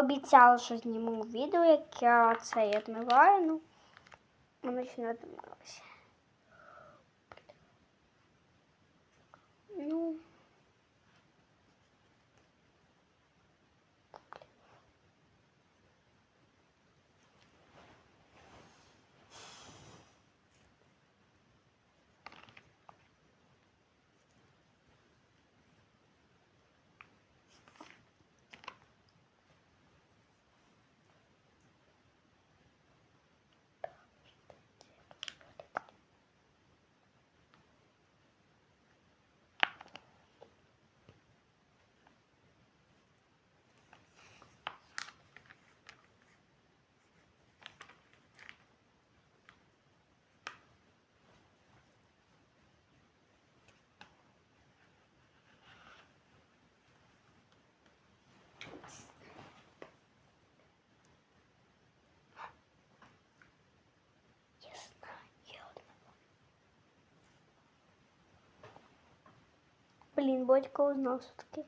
Обіцяла, що зніму відео, як я це відмиваю, ну воно ще не відмилося. Блін, батько узнав все-таки.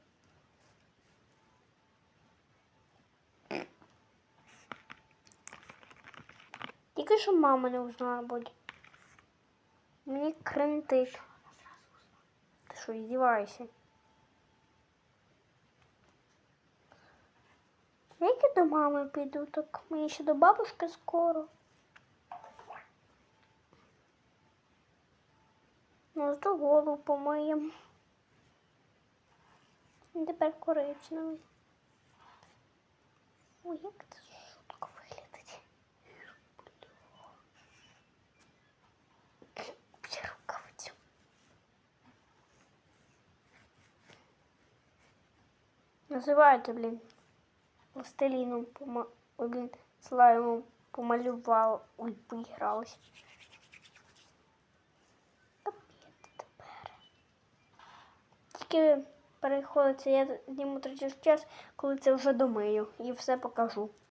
Тільки що мама не узнала, будь. Мені крентить. Ти що, издеваешься? Як я до мами піду, так мені ще до бабушки скоро. Ну, голову помиємо. І Тепер коричневий. Ой, як це шутко виглядить. Бля. Рукавицю. Називаєте, блін, пластиліном пома... Ой, блін, слаймом помалювала. Ой, поігралась. Капець тепер. Тільки переходиться, я зніму третій час, коли це вже домию і все покажу.